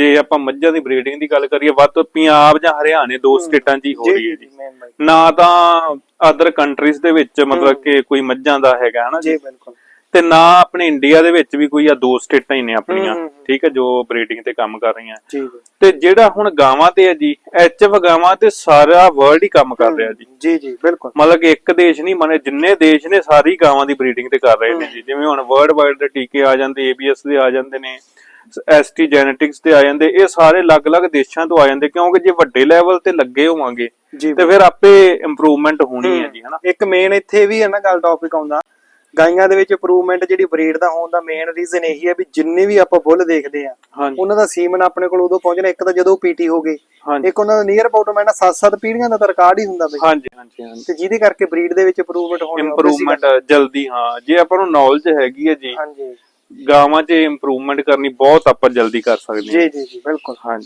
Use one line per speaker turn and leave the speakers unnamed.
ਜੇ ਆਪਾਂ ਮੱਝਾਂ ਦੀ ਬਰੀਡਿੰਗ ਦੀ ਗੱਲ ਕਰੀਏ ਵੱਧ ਤੋਂ ਪੰਜਾਬ ਜਾਂ ਹਰਿਆਣੇ ਦੋ ਸਟੇਟਾਂ 'ਚ ਹੀ ਹੋ ਰਹੀ ਹੈ ਜੀ ਨਾ ਤਾਂ ਅਦਰ ਕੰਟਰੀਜ਼ ਦੇ ਵਿੱਚ ਮਤਲਬ ਕਿ ਕੋਈ ਮੱਝਾਂ ਦਾ ਹੈਗਾ ਹਨਾ
ਜੀ ਬਿਲਕੁਲ।
ਤੇ ਨਾ ਆਪਣੇ ਇੰਡੀਆ ਦੇ ਵਿੱਚ ਵੀ ਕੋਈ ਆ ਦੋ ਸਟੇਟਾਂ ਹੀ ਨੇ ਆਪਣੀਆਂ ਠੀਕ ਹੈ ਜੋ ਬਰੀਡਿੰਗ ਤੇ ਕੰਮ ਕਰ ਰਹੀਆਂ। ਤੇ ਜਿਹੜਾ ਹੁਣ ਗਾਵਾਂ ਤੇ ਹੈ ਜੀ ਐਚਐਫ ਗਾਵਾਂ ਤੇ ਸਾਰਾ ਵਰਲਡ ਹੀ ਕੰਮ ਕਰ ਰਿਹਾ ਜੀ।
ਜੀ ਜੀ ਬਿਲਕੁਲ।
ਮਤਲਬ ਕਿ ਇੱਕ ਦੇਸ਼ ਨਹੀਂ ਮਨੇ ਜਿੰਨੇ ਦੇਸ਼ ਨੇ ਸਾਰੀ ਗਾਵਾਂ ਦੀ ਬਰੀਡਿੰਗ ਤੇ ਕਰ ਰਹੇ ਨੇ ਜੀ। ਜਿਵੇਂ ਹੁਣ ਵਰਲਡ ਵਾਈਡ ਦੇ ਟੀਕੇ ਆ ਜਾਂਦੇ ਏਬੀਐਸ ਦੇ ਆ ਜਾਂਦੇ ਨੇ ਐਸਟੀ ਜੈਨੇਟਿਕਸ ਦੇ ਆ ਜਾਂਦੇ ਇਹ ਸਾਰੇ ਅਲੱਗ-ਅਲੱਗ ਦੇਸ਼ਾਂ ਤੋਂ ਆ ਜਾਂਦੇ ਕਿਉਂਕਿ ਜੇ ਵੱਡੇ ਲੈਵਲ ਤੇ ਲੱਗੇ ਹੋਵਾਂਗੇ ਤੇ ਫਿਰ ਆਪੇ ਇੰਪਰੂਵਮੈਂਟ ਹੋਣੀ ਹੈ ਜੀ ਹਨਾ?
ਇੱਕ ਮੇਨ ਇੱਥੇ ਵੀ ਹੈ ਨਾ ਗੱਲ ਟੌਪਿਕ ਆਉਂਦਾ ਗਾਈਆਂ ਦੇ ਵਿੱਚ ਇੰਪਰੂਵਮੈਂਟ ਜਿਹੜੀ ਬਰੀਡ ਦਾ ਹੋਣ ਦਾ ਮੇਨ ਰੀਜ਼ਨ ਇਹੀ ਹੈ ਵੀ ਜਿੰਨੇ ਵੀ ਆਪਾਂ ਬੁੱਲ ਦੇਖਦੇ ਆ ਉਹਨਾਂ ਦਾ ਸੀਮਨ ਆਪਣੇ ਕੋਲ ਉਦੋਂ ਪਹੁੰਚਣਾ ਇੱਕ ਤਾਂ ਜਦੋਂ ਪੀਟੀ ਹੋ ਗਏ ਇੱਕ ਉਹਨਾਂ ਦਾ ਨੀਅਰ ਅਬਾਊਟ ਮੈਂ ਨਾ 7-7 ਪੀੜ੍ਹੀਆਂ ਦਾ ਤਾਂ ਰਿਕਾਰਡ ਹੀ ਹੁੰਦਾ ਬਈ।
ਹਾਂਜੀ ਹਾਂਜੀ ਹਾਂਜੀ।
ਤੇ ਜਿਹਦੇ ਕਰਕੇ ਬਰੀਡ ਦੇ ਵਿੱਚ ਇੰਪਰੂਵਮੈਂਟ ਹੋਣੀ
ਇੰਪਰੂਵਮੈਂਟ ਜਲਦੀ ਹਾਂ। ਜੇ ਆਪਾਂ ਨੂੰ ਨੌਲੇਜ ਹੈਗੀ ਹੈ ਜੀ।
ਹਾਂਜੀ।
ਗਾਵਾਂ 'ਚ ਇੰਪਰੂਵਮੈਂਟ ਕਰਨੀ ਬਹੁਤ ਆਪਾਂ ਜਲਦੀ ਕਰ ਸਕਦੇ ਹਾਂ।
ਜੀ ਜੀ ਜੀ ਬਿਲਕੁਲ।
ਹਾਂਜੀ।